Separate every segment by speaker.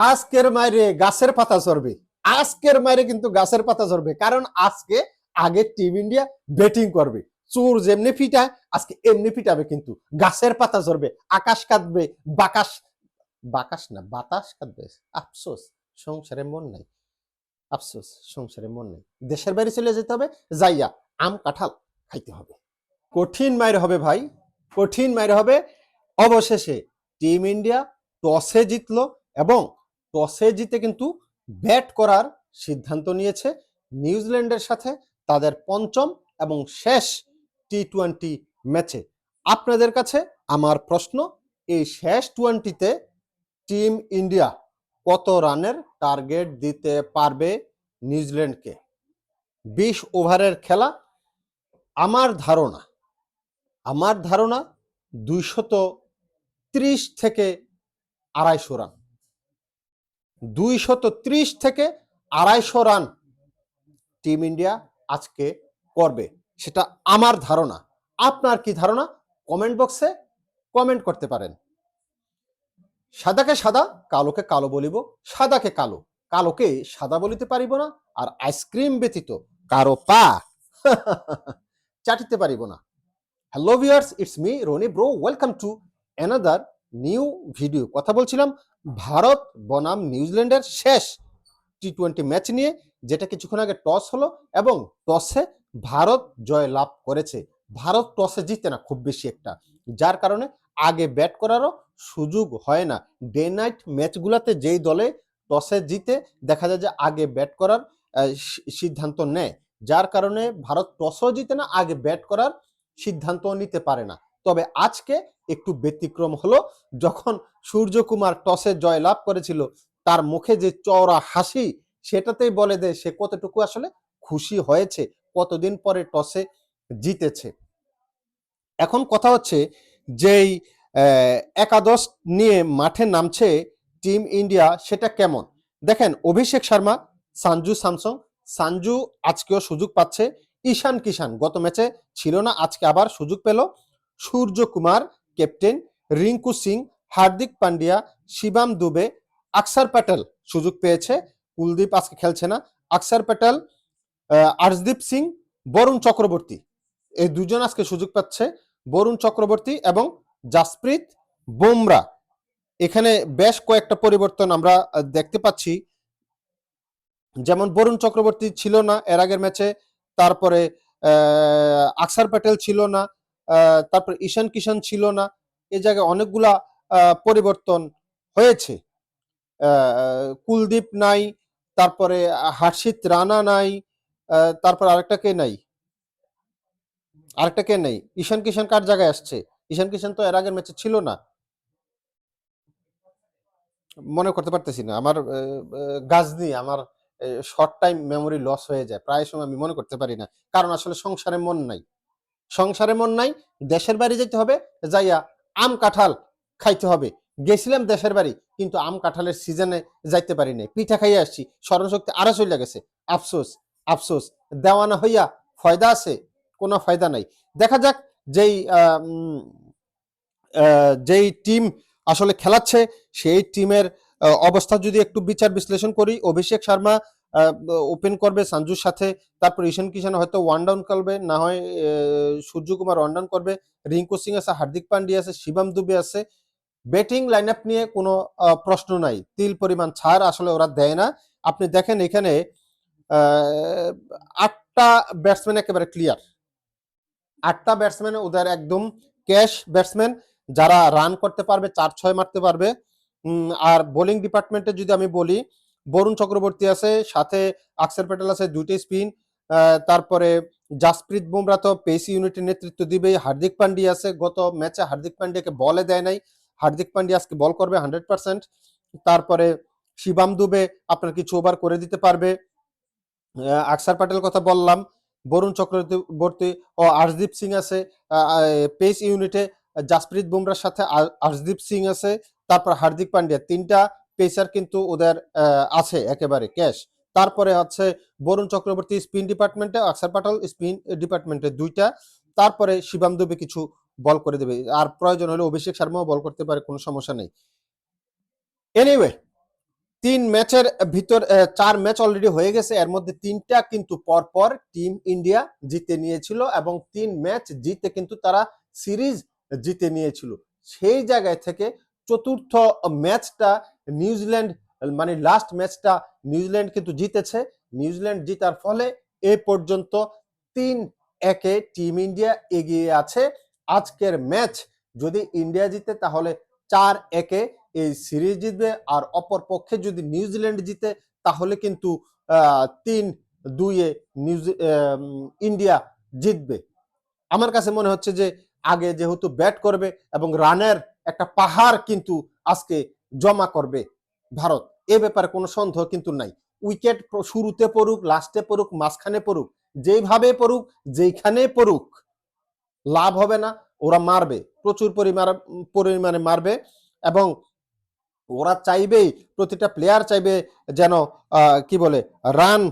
Speaker 1: আজকের মায়েরে গাছের পাতা চড়বে আজকের মায়েরে কিন্তু গাছের পাতা চড়বে কারণ আজকে আগে টিম ইন্ডিয়া ব্যাটিং করবে। চোর যেমনি পিটায় আজকে এমনি ফিটাবে কিন্তু। গাছের পাতা চড়বে আকাশ কাঁদবে, বাকাশ বাকাশ না, বাতাস কাঁদবে। আফসোস, সংসারে মন নাই। আফসোস, সংসারে মন নেই। দেশের বাইরে চলে যেতে হবে, যাইয়া আম কাঁঠাল খাইতে হবে। কঠিন মায়ের হবে ভাই, কঠিন মায়ের হবে। অবশেষে টিম ইন্ডিয়া টসে জিতলো এবং টসে জিতে কিন্তু ব্যাট করার সিদ্ধান্ত নিয়েছে। নিউজিল্যান্ডের সাথে তাদের পঞ্চম এবং শেষ টি টোয়েন্টি ম্যাচে। আপনাদের কাছে আমার প্রশ্ন, এই শেষ টোয়েন্টিতে টিম ইন্ডিয়া কত রানের টার্গেট দিতে পারবে নিউজিল্যান্ডকে? বিশ ওভারের খেলা, আমার ধারণা আমার ধারণা দুইশত ত্রিশ থেকে আড়াইশো রান। দুইশত ত্রিশ থেকে আড়াইশো রান টিম ইন্ডিয়া আজকে করবে। সেটা আমার ধারণা। আপনার কি ধারণা? কমেন্ট বক্সে কমেন্ট করতে পারেন। সাদাকে সাদা, কালোকে কালো বলিব। সাদাকে কালো। কালোকে সাদা বলিতে পারিব না আর আইসক্রিম ব্যতীত কারও পা চাটিতে পারিব না। Hello viewers, it's me Ronnie bro. Welcome to another new video. কথা বলছিলাম ভারত বনাম নিউজিল্যান্ডের শেষ টি টোয়েন্টি ম্যাচ নিয়ে, যেটা কিছুক্ষণ আগে টস হলো এবং টসে ভারত জয় লাভ করেছে। ভারত টসে জিতে না, খুব বেশি একটা। যার কারণে আগে ব্যাট করারও সুযোগ হয় না। ডে নাইট ম্যাচগুলোতে যেই দলে টসে জিতে, দেখা যায় যে আগে ব্যাট করার সিদ্ধান্ত নেয়। যার কারণে ভারত টসও জিতে না, আগে ব্যাট করার সিদ্ধান্ত নিতে পারে না। তবে আজকে একটু ব্যতিক্রম হলো। যখন সূর্যকুমার টসে জয়লাভ করেছিল, তার মুখে যে চওড়া হাসি, সেটাতেই বলে দেয় সে কতটুকু আসলে খুশি হয়েছে, কতদিন পরে টসে জিতেছে। এখন কথা হচ্ছে যেই একাদশ নিয়ে মাঠে নামছে টিম ইন্ডিয়া, সেটা কেমন? দেখেন, অভিষেক শর্মা সানজু স্যামসং সানজু আজকেও সুযোগ পাচ্ছে, ঈশান কিষান গত ম্যাচে ছিল না, আজকে আবার সুযোগ পেল। সূর্য কুমার ক্যাপ্টেন রিঙ্কু সিং, হার্দিক পান্ডিয়া, শিবাম দুবে, আকসার প্যাটেল সুযোগ পেয়েছে। কুলদীপ আজকে খেলছে না। আকসার প্যাটেল আর্শদীপ সিং, বরুণ চক্রবর্তী এই দুজন আজকে সুযোগ পাচ্ছে। বরুণ চক্রবর্তী এবং জাসপ্রীত বোমরা। এখানে বেশ কয়েকটা পরিবর্তন আমরা দেখতে পাচ্ছি। যেমন বরুণ চক্রবর্তী ছিল না এর আগের ম্যাচে, তারপরে আকসার প্যাটেল ছিল না। তারপরে ঈশান কিষান ছিল না। এ জায়গায় অনেকগুলা পরিবর্তন হয়েছে। কুলদীপ নাই, তারপরে হার্ষিত রানা নাই তারপর আরেকটা কে নাই? আরেকটা কে নেই? ঈশান কিষান কার জায়গায় আসছে? ঈশান কিষান তো এর আগের ম্যাচে ছিল না। মনে করতে পারতেছি না। আমার গাজনি আমার শর্ট টাইম মেমোরি লস হয়ে যায়। প্রায় সময় আমি মনে করতে পারি না। কারণ আসলে সংসারে মন নাই। সংসারে মন নাই, দেশের বাড়ি যেতে হবে, যাইয়া আম কাঁঠাল খাইতে হবে। গেছিলাম দেশের বাড়ি, কিন্তু আম কাঁঠালের সিজনে যাইতে পারি নাই। পিঠা খাইয়ে আসছি, স্মরণশক্তি আরও চলে গেছে। আফসোস আফসোস। দেওয়ানা হইয়া ফয়দা আছে, কোনো ফায়দা নাই। দেখা যাক যেই যেই টিম আসলে খেলাচ্ছে, সেই টিমের অবস্থা যদি একটু বিচার বিশ্লেষণ করি, অভিষেক শর্মা ওপেন করবে সঞ্জুর সাথে। তারপর ঈশান কিষান হয়তো ওয়ান ডাউন করবে, না হয় সূর্যকুমার ওয়ান ডাউন করবে। রিঙ্কু সিং আছে, হার্দিক পান্ডিয়া আছে, শিবাম দুবে আছে। ব্যাটিং লাইন আপ নিয়ে কোনো প্রশ্ন নাই। তিল পরিমাণ ছাড় আসলে ওরা দেয় না। আপনি দেখেন এখানে আটটা ব্যাটসম্যান একেবারে ক্লিয়ার আটটা ব্যাটসম্যান ওদের একদম ক্যাশ ব্যাটসম্যান যারা রান করতে পারবে, চার ছয় মারতে পারবে। আর বোলিং ডিপার্টমেন্টে যদি আমি বলি বরুণ চক্রবর্তী আছে, সাথে আকসার প্যাটেল আছে, দুইটি স্পিন তারপরে জাসপ্রীত বুমরা তো পেসি ইউনিটের নেতৃত্ব দিবে হার্দিক পান্ডিয়া আছে, গত ম্যাচে হার্দিক পান্ডিয়াকে বলে দেয় নাই। হার্দিক পান্ডিয়া আজকে বল করবে হান্ড্রেড পার্সেন্ট। তারপরে শিবাম দুবে আপনার কিছু ওভার করে দিতে পারবে। আকসার প্যাটেল কথা বললাম। বরুণ চক্রবর্তী ও আর্শদীপ সিং আছে পেস ইউনিটে। জাসপ্রীত বুমরার সাথে আর- আর্শদীপ সিং আছে, তারপর হার্দিক পান্ডিয়া তিনটা পেসার কিন্তু ওদের আছে একেবারে ক্যাশ। তারপরে হচ্ছে বরুণ চক্রবর্তী স্পিন ডিপার্টমেন্টে, আকসার পাটাল স্পিন ডিপার্টমেন্টে দুইটা। তারপরে শিবাম দুবে কিছু বল করে দেবে। আর প্রয়োজন হলে অভিষেক শর্মাও বল করতে পারে, কোনো সমস্যা নেই। এনিওয়ে তিন ম্যাচের ভিতর চার ম্যাচ অলরেডি হয়ে গেছে। এর মধ্যে তিনটা কিন্তু পরপর টিম ইন্ডিয়া জিতে নিয়েছিল এবং তিন ম্যাচ জিতে কিন্তু তারা সিরিজ জিতে নিয়েছিল। সেই জায়গায় থেকে চতুর্থ ম্যাচটা নিউজিল্যান্ড মানে লাস্ট ম্যাচটা নিউজিল্যান্ড কিন্তু জিতেছে। নিউজিল্যান্ড জিতার ফলে এ পর্যন্ত তিন একে টিম ইন্ডিয়া এগিয়ে আছে। আজকের ম্যাচ যদি ইন্ডিয়া জিতে, তাহলে চার একে এই সিরিজ জিতবে। আর অপর পক্ষে যদি নিউজিল্যান্ড জিতে, তাহলে কিন্তু তিন দুইয়ে নিউজি ইন্ডিয়া জিতবে। আমার কাছে মনে হচ্ছে যে, আগে যেহেতু ব্যাট করবে এবং রানের একটা পাহাড় কিন্তু আজকে জমা করবে ভারত। এ ব্যাপারে কোনো সন্দেহ কিন্তু নাই। উইকেট শুরুতে পড়ুক লাস্টে পড়ুক, মাঝখানে পড়ুক, যেইভাবে পড়ুক, যেইখানে পড়ুক, লাভ হবে না, ওরা মারবে, প্রচুর পরিমাণ, পরিমাণে মারবে এবং ওরা চাইবেই, প্রতিটা প্লেয়ার চাইবে যেন কি বলে রান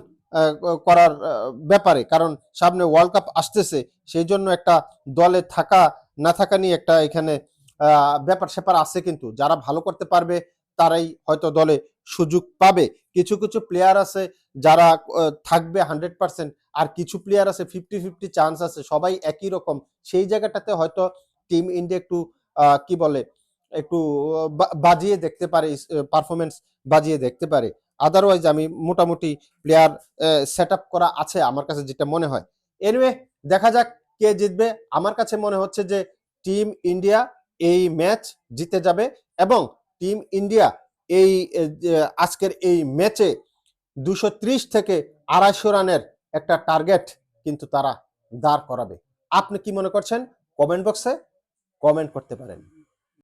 Speaker 1: করার ব্যাপারে। কারণ সামনে ওয়ার্ল্ড কাপ আসতেছে সেই জন্য একটা দলে থাকা, না থাকা নিয়ে একটা এখানে ব্যাপার স্যাপার আছে কিন্তু। যারা ভালো করতে পারবে, তারাই হয়তো দলে সুযোগ পাবে। কিছু কিছু প্লেয়ার আছে যারা থাকবে হান্ড্রেড পার্সেন্ট আর কিছু প্লেয়ার আছে ফিফটি ফিফটি চান্স আছে। সবাই একই রকম। সেই জায়গাটাতে হয়তো টিম ইন্ডিয়া একটু কি বলে, একটু বাজিয়ে দেখতে পারে পারফরমেন্স বাজিয়ে দেখতে পারে। আদারওয়াইজ আমি মোটামুটি প্লেয়ার সেট করা আছে আমার কাছে যেটা মনে হয়। এনিওয়ে দেখা যাক কে জিতবে। আমার কাছে মনে হচ্ছে যে টিম ইন্ডিয়া এই ম্যাচ জিতে যাবে এবং টিম ইন্ডিয়া এই আজকের এই ম্যাচে দুশো থেকে আড়াইশো রানের একটা টার্গেট কিন্তু তারা দাঁড় করাবে। আপনি কি মনে করছেন? কমেন্ট বক্সে কমেন্ট করতে পারেন।